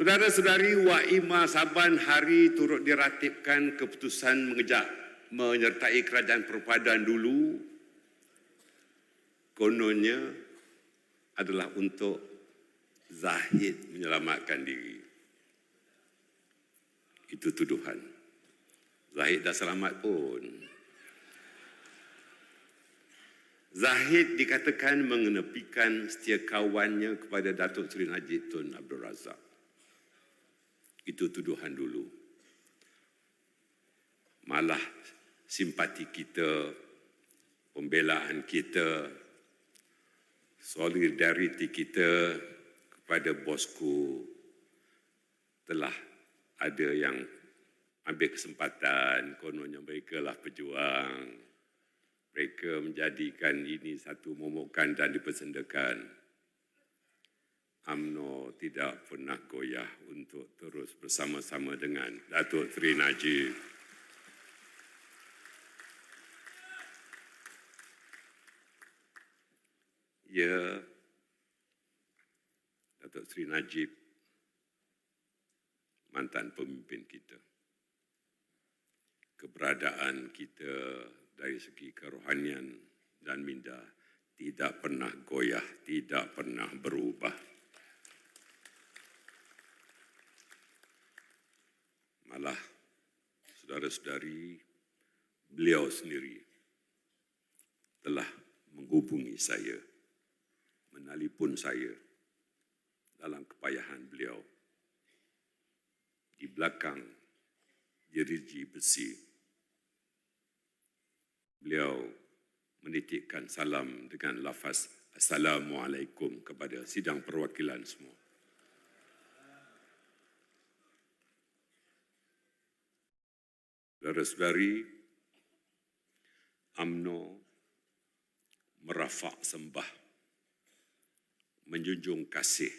Saudara-saudari Waima Saban hari turut diratibkan keputusan mengejak menyertai kerajaan perpaduan dulu kononnya adalah untuk Zahid menyelamatkan diri. Itu tuduhan. Zahid dah selamat pun. Zahid dikatakan mengenepikan setia kawannya kepada Datuk Seri Najib Tun Abdul Razak. Itu tuduhan dulu. Malah simpati kita, pembelaan kita, solidariti kita kepada bosku telah ada yang ambil kesempatan kononnya mereka lah pejuang mereka menjadikan ini satu momokan dan dipersendakan UMNO tidak pernah goyah untuk terus bersama-sama dengan Datuk Seri Najib. Ya, Datuk Seri Najib mantan pemimpin kita. Keberadaan kita dari segi kerohanian dan minda tidak pernah goyah, tidak pernah berubah. Malah saudara-saudari beliau sendiri telah menghubungi saya, menelpon saya dalam kepayahan beliau di belakang jeriji besi. Beliau menitikkan salam dengan lafaz Assalamualaikum kepada sidang perwakilan semua. Saudara-saudari, UMNO merafak sembah, menjunjung kasih.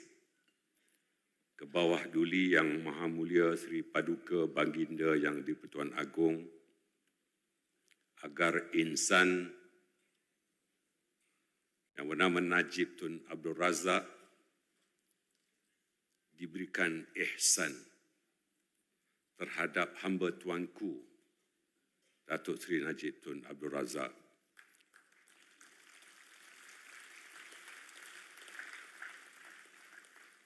Ke bawah duli yang Maha Mulia Sri Paduka Baginda Yang di-Pertuan Agong agar insan yang bernama Najib Tun Abdul Razak diberikan ihsan terhadap hamba tuanku Datuk Seri Najib Tun Abdul Razak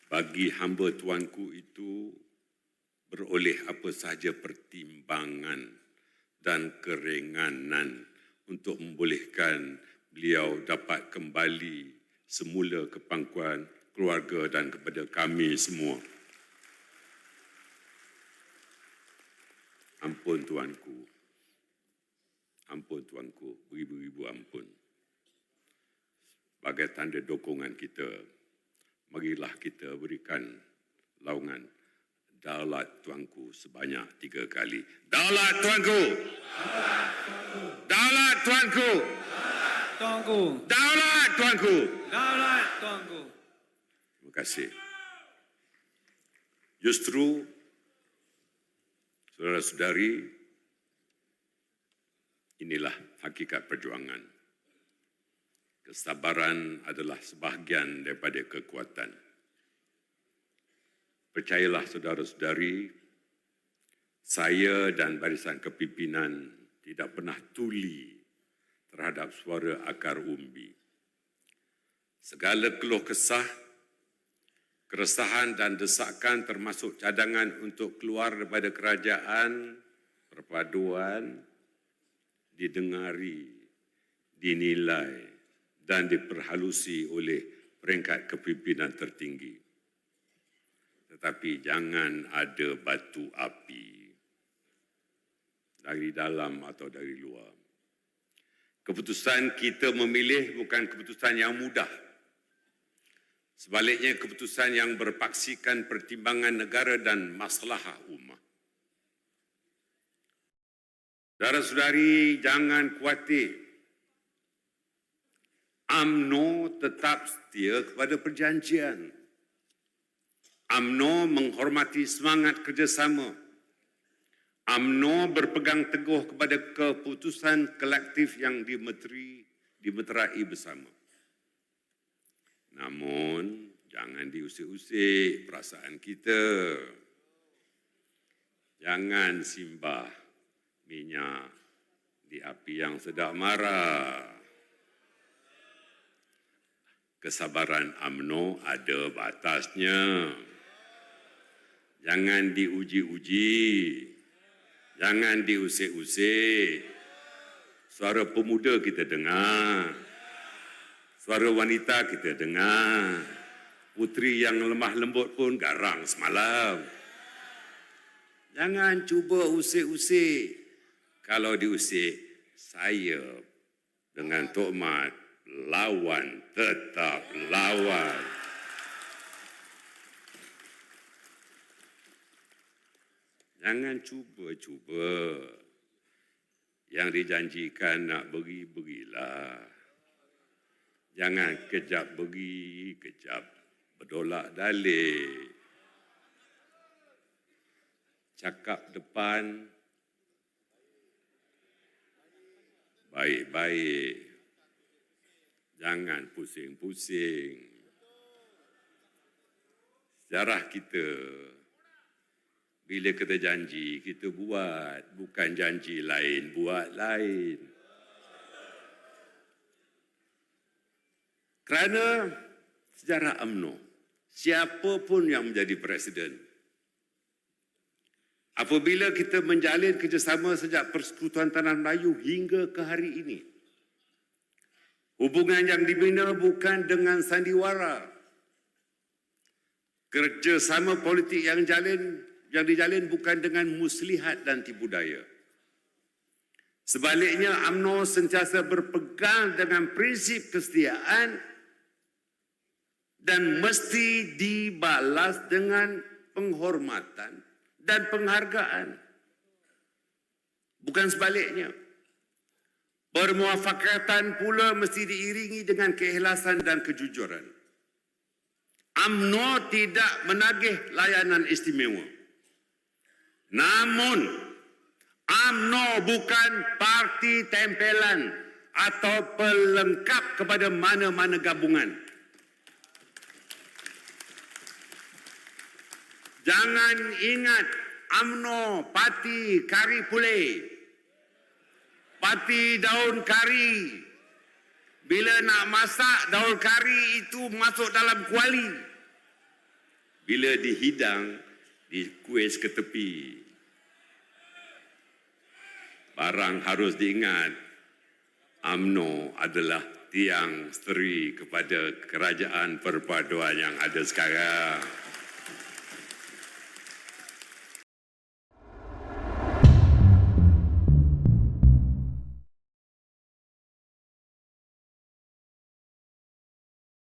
bagi hamba tuanku itu beroleh apa sahaja pertimbangan dan keringanan untuk membolehkan beliau dapat kembali semula ke pangkuan keluarga dan kepada kami semua. Ampun tuanku. Ampun tuanku, beribu-ribu ampun. Sebagai tanda dokongan kita, marilah kita berikan laungan daulat tuanku sebanyak tiga kali. Daulat tuanku! Daulat tuanku! Tuanku, Daulat tuanku! daulat tuanku. Terima kasih. Justru, saudara-saudari, inilah hakikat perjuangan. Kesabaran adalah sebahagian daripada kekuatan. Percayalah saudara-saudari, saya dan barisan kepimpinan tidak pernah tuli terhadap suara akar umbi. Segala keluh kesah, keresahan dan desakan termasuk cadangan untuk keluar daripada kerajaan perpaduan didengari, dinilai dan diperhalusi oleh peringkat kepimpinan tertinggi. Tetapi jangan ada batu api dari dalam atau dari luar. Keputusan kita memilih bukan keputusan yang mudah. Sebaliknya keputusan yang berpaksikan pertimbangan negara dan masalah umat. Saudara-saudari, jangan khawatir. UMNO tetap setia kepada perjanjian. UMNO menghormati semangat kerjasama. UMNO berpegang teguh kepada keputusan kolektif yang dimeteri, dimeterai bersama. Namun, Jangan diusik-usik perasaan kita. Jangan simbah minyak di api yang sedang marah. Kesabaran AMNO ada batasnya. Jangan diuji-uji. Jangan diusik-usik. Suara pemuda kita dengar. Suara wanita kita dengar. Putri yang lemah lembut pun garang semalam. Jangan cuba usik-usik. Kalau diusik, saya dengan Tok Mat lawan tetap lawan. Jangan cuba-cuba. Yang dijanjikan nak beri, berilah. Jangan kejap beri, kejap berdolak dalih. Cakap depan, baik-baik. Jangan pusing-pusing. Sejarah kita, bila kita janji, kita buat. Bukan janji lain, buat lain. Kerana sejarah UMNO, siapa pun yang menjadi presiden, apabila kita menjalin kerjasama sejak Persekutuan Tanah Melayu hingga ke hari ini, hubungan yang dibina bukan dengan sandiwara, kerjasama politik yang jalin yang dijalin bukan dengan muslihat dan tipu daya. Sebaliknya, AMNO sentiasa berpegang dengan prinsip kesetiaan dan mesti dibalas dengan penghormatan dan penghargaan. Bukan sebaliknya. Permuafakatan pula mesti diiringi dengan keikhlasan dan kejujuran. AMNO tidak menagih layanan istimewa. Namun, AMNO bukan parti tempelan atau pelengkap kepada mana-mana gabungan. Jangan ingat AMNO parti kari pule. Parti daun kari. Bila nak masak daun kari itu masuk dalam kuali. Bila dihidang, dikuis ke tepi. Barang harus diingat, AMNO adalah tiang steri kepada kerajaan perpaduan yang ada sekarang.